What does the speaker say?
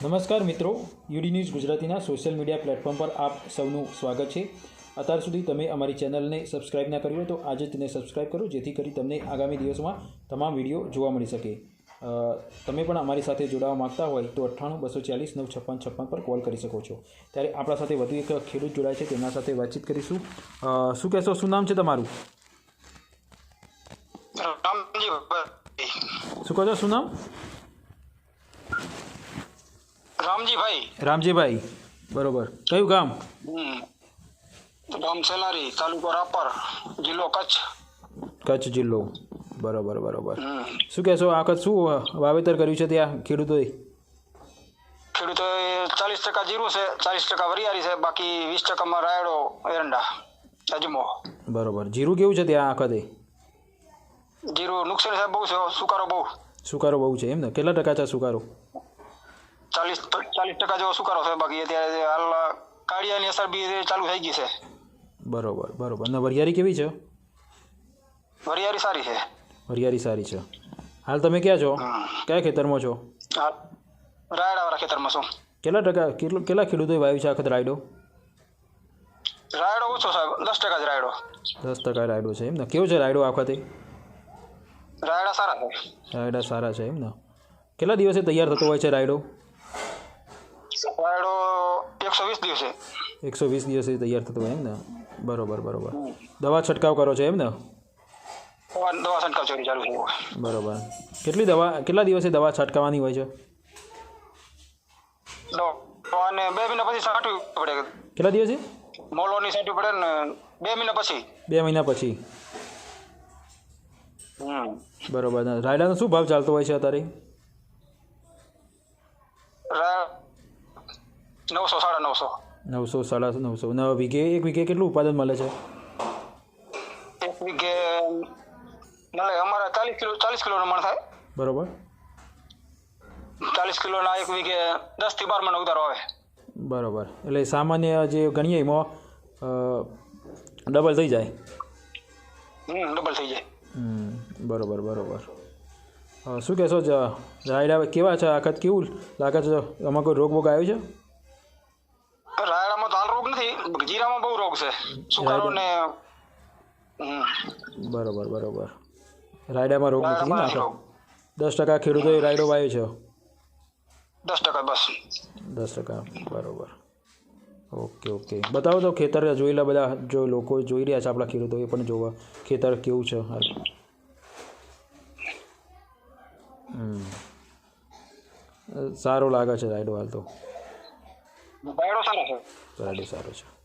નમસ્કાર મિત્રો UD news ગુજરાતીના સોશિયલ મીડિયા પ્લેટફોર્મ પર આપ સૌનું સ્વાગત છે. અત્યાર સુધી તમે અમારી ચેનલને સબસ્ક્રાઇબ ના કરી હોય તો આજે જ તેને સબસ્ક્રાઇબ કરો જેથી કરી તમને આગામી દિવસમાં તમામ વીડિયો જોવા મળી શકે. તમે પણ અમારી સાથે જોડાવા માગતા હોય તો અઠ્ઠાણું બસો ચાલીસ નવ છપ્પન છપ્પન પર કોલ કરી શકો છો. ત્યારે આપણા સાથે વધુ એક ખેડૂત જોડાય છે તેમના સાથે વાતચીત કરીશું. શું કહેશો શું નામ છે તમારું? શું કહો છો શું નામ? રામજીભાઈ. રામજીભાઈ બરોબર. કયું ગામ. ગામ સેલારી તાલુકો રાપર જિલ્લો કચ્છ. કચ્છ જિલ્લો. બરોબર બરોબર. શું કહેશો આ વખત શું વાવેતર કર્યું છે ત્યાં ખેડૂતોએ? ખેડૂતોએ ચાલીસ ટકા જીરું છે ચાલીસ ટકા વરિયાળી છે બાકી વીસ ટકામાં રાયડો એરંડા અજમો. બરોબર. જીરું કેવું છે ત્યાં આખતે જીરું નુકસાન છે બહુ છે સુકારો બહુ. સુકારો બહુ છે એમ ને? કેટલા ટકા છે સુકારો? ચાલીસ ચાલીસ ટકા જેવો સુકારો છે બાકી અત્યારે હાલ કાળિયાની અસર બી ચાલુ થઈ ગઈ છે. બરોબર બરોબર. અને વરિયાળી કેવી છે? વરિયાળી સારી છે. વરિયાળી સારી છે. હાલ તમે ક્યાં છો? કયા ખેતરમાં છો? રાયડાવાળા ખેતરમાં શું કેટલા ટકા કેટલું કેટલા ખેડૂતોએ વાવ્યું છે આ વખત રાયડો? રાયડો ઓછો સાહેબ દસ ટકા જ રાયડો. દસ ટકા રાયડો છે એમ ને? કેવો છે રાયડો આ વખતે? રાયડા સારા છે. રાયડા સારા છે એમ ને? કેટલા દિવસે તૈયાર થતો હોય છે રાયડો? એકસો વીસ દિવસે. એકસો વીસ દિવસે તૈયાર થતું હોય એમ ને? બરોબર બરોબર. દવા છંટકાવ કરો છો એમ ને? દવા છંટકાવ ચોરી ચાલુ છે. બરોબર. કેટલી દવા કેટલા દિવસે દવા છંટકાવવાની હોય છે? અને બે મહિના પછી છાંટવી પડે. કેટલા દિવસે? મોલોની છાંટવી પડે ને બે મહિના પછી. બે મહિના પછી. બરોબર. રાયડાનો શું ભાવ ચાલતો હોય છે અત્યારે? નવસો સાડા નવસો. નવસો સાડા નવસો. ને વીઘે એક વીઘે કેટલું ઉત્પાદન મળે છે? એક વીઘે મળે અમારા ચાલીસ કિલો ચાલીસ કિલોનો મણ થાય. બરોબર. ચાલીસ કિલોના એક વીઘે દસથી બાર મણ ઉતારો આવે. બરોબર. એટલે સામાન્ય જે ગણીએ એમાં ડબલ થઈ જાય. ડબલ થઈ જાય. બરોબર બરોબર. શું કહેશો રાયડા કેવા છે આખત કેવું લાગે છે? આમાં કોઈ રોગ બોગ આવ્યો છે? જીરામાં બહુ રોગ છે. સુકારો ને બરોબર બરોબર. રાયડામાં રોગ નથી ને દસ ટકા ખેડૂતોએ રાયડો વાવ્યો છે. દસ ટકા બસ. દસ ટકા બરોબર. Okay okay. બતાવો તો ખેતર જોયેલા બધા જો લોકો જોઈ રહ્યા છે આપણા ખેડૂતો એ પણ જોવા. ખેતર કેવું છે? હાલ. સારો લાગે છે રાયડો હાલ તો. રાયડો સારો છે. રાયડો સારો છે.